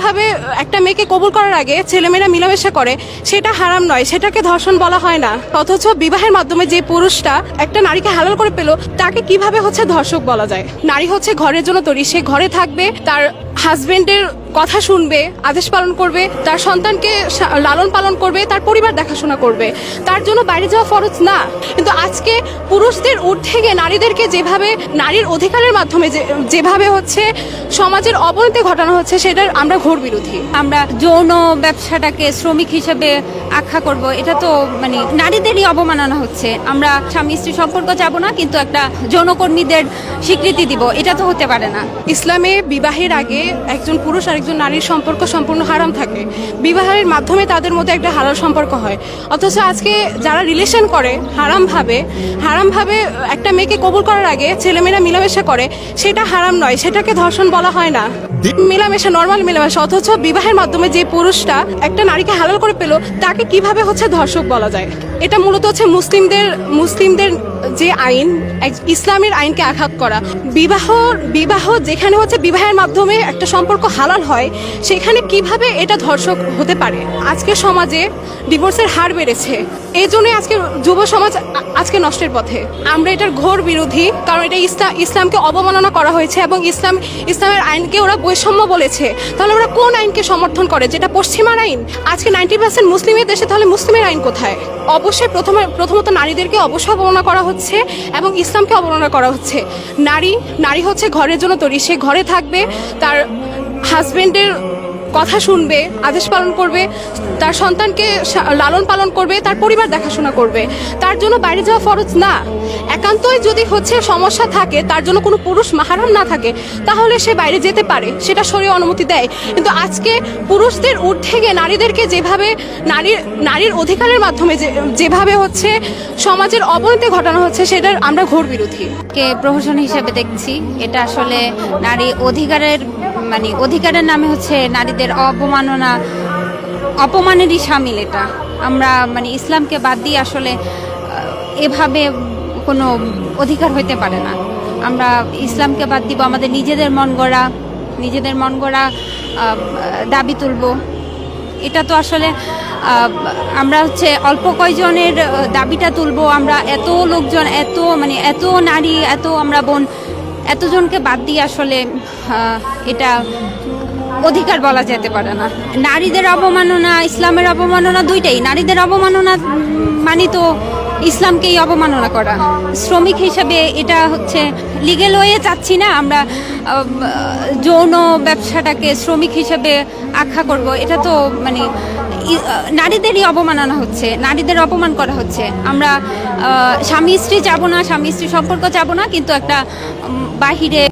হারামভাবে একটা মেয়েকে কবুল করার আগে ছেলেমেয়েরা মিলামেশা করে, সেটা হারাম নয়, সেটাকে ধর্ষণ বলা হয় না। অথচ বিবাহের মাধ্যমে যে পুরুষটা একটা নারীকে হালাল করে পেল, তাকে কীভাবে হচ্ছে ধর্ষক বলা যায়? নারী হচ্ছে ঘরের জন্য তৈরি, সে ঘরে থাকবে, তার হাজবেন্ডের কথা শুনবে আদেশ পালন করবে তার সন্তানকে লালন পালন করবে তার পরিবার দেখাশোনা করবে। তার জন্য বাইরে যাওয়া ফরজ না। কিন্তু আজকে পুরুষদের ঊর্ধ্বে গিয়ে নারীদেরকে যেভাবে নারীর অধিকারের মাধ্যমে যেভাবে হচ্ছে সমাজের অবনতি ঘটানো হচ্ছে সেটার আমরা ঘোর বিরোধী। আমরা যৌন ব্যবসাটাকে শ্রমিক হিসেবে আখ্যা করব। এটা তো মানে নারীদেরই অবমাননা হচ্ছে। আমরা স্বামী স্ত্রী সম্পর্ক যাব না কিন্তু একটা যৌনকর্মীদের স্বীকৃতি দিব। এটা তো হতে পারে না। ইসলামে বিবাহের আগে একজন পুরুষ আর একজন নারীর সম্পর্ক সম্পূর্ণ হারাম থাকে। বিবাহের মাধ্যমে তাদের মধ্যে একটা হালাল সম্পর্ক হয়। অথচ আজকে যারা রিলেশন করে হারামভাবে হারামভাবে একটা মেয়েকে কবুল করার আগে ছেলেমেয়েরা মিলামেশা করে সেটা হারাম নয় সেটাকে ধর্ষণ বলা হয় না। মিলামেশা নর্মাল মিলামেশা অথচ বিবাহের মাধ্যমে যে পুরুষটা একটা নারীকে হালাল করে পেল তাকে কীভাবে হচ্ছে ধর্ষক বলা যায়? এটা মূলত হচ্ছে মুসলিমদের মুসলিমদের যে আইন ইসলামের আইনকে আঘাত করা। বিবাহ বিবাহ যেখানে হচ্ছে বিবাহের মাধ্যমে একটা সম্পর্ক হালাল হয়, সেখানে কীভাবে এটা ধর্ষক হতে পারে? আজকে সমাজে ডিভোর্সের হার বেড়েছে। এই জন্যই আজকে যুব সমাজ আজকে নষ্টের পথে। আমরা এটার ঘোর বিরোধী, কারণ এটা ইসলাম ইসলামকে অবমাননা করা হয়েছে এবং ইসলাম, ইসলামের আইনকে ওরা বৈষম্য বলেছে। তাহলে ওরা কোন আইনকে সমর্থন করে? যেটা পশ্চিমার আইন? আজকে নাইনটি পার্সেন্ট মুসলিমের দেশে তাহলে মুসলিমের আইন কোথায়? অবশ্যই প্রথমে, প্রথমত নারীদেরকে অবশ্যই অবমাননা করা হচ্ছে এবং ইসলামকে অবমাননা করা হচ্ছে। নারী নারী হচ্ছে ঘরের জন্য তৈরি। সে ঘরে থাকবে, তার হাজবেন্ডের কথা শুনবে, আদেশ পালন করবে, তার সন্তানকে লালন পালন করবে, তার পরিবার দেখাশোনা করবে। তার জন্য বাইরে যাওয়া ফরজ না। একান্তই যদি হচ্ছে সমস্যা থাকে, তার জন্য কোনো পুরুষ মাহারাম না থাকে, তাহলে সে বাইরে যেতে পারে। সেটা শরীর অনুমতি দেয়। কিন্তু আজকে পুরুষদের ঊর্ধ্বে গিয়ে নারীদেরকে যেভাবে নারীর নারীর অধিকারের মাধ্যমে যেভাবে হচ্ছে সমাজের অবনতি ঘটানো হচ্ছে, সেটার আমরা ঘোর বিরোধী। কে প্রহসন হিসেবে দেখছি, এটা আসলে নারী অধিকারের মানে অধিকারের নামে হচ্ছে নারীদের অপমাননা, অপমানেরই সামিল এটা। আমরা মানে ইসলামকে বাদ দিয়ে আসলে এভাবে কোনো অধিকার হইতে পারে না। আমরা ইসলামকে বাদ দিব, আমাদের নিজেদের মন গড়া, নিজেদের মন গড়া দাবি তুলব। এটা তো আসলে আমরা হচ্ছে অল্প কয়জনের দাবিটা তুলব, আমরা এত লোকজন, এত মানে এত নারী, এত আমরা বোন এতজনকে বাদ দিয়ে আসলে এটা অধিকার বলা যেতে পারে না। নারীদের অবমাননা, ইসলামের অবমাননা দুইটাই। নারীদের অবমাননা মানে তো ইসলামকেই অবমাননা করা। শ্রমিক হিসাবে এটা হচ্ছে লিগেল ওয়ে চাচ্ছি না, আমরা যৌন ব্যবসাটাকে শ্রমিক হিসাবে আখ্যা করব। এটা তো মানে নারীদেরই অবমাননা হচ্ছে, নারীদের অপমান করা হচ্ছে। আমরা স্বামী স্ত্রী যাব না স্বামী স্ত্রী সম্পর্ক যাব না, কিন্তু একটা বাহিরে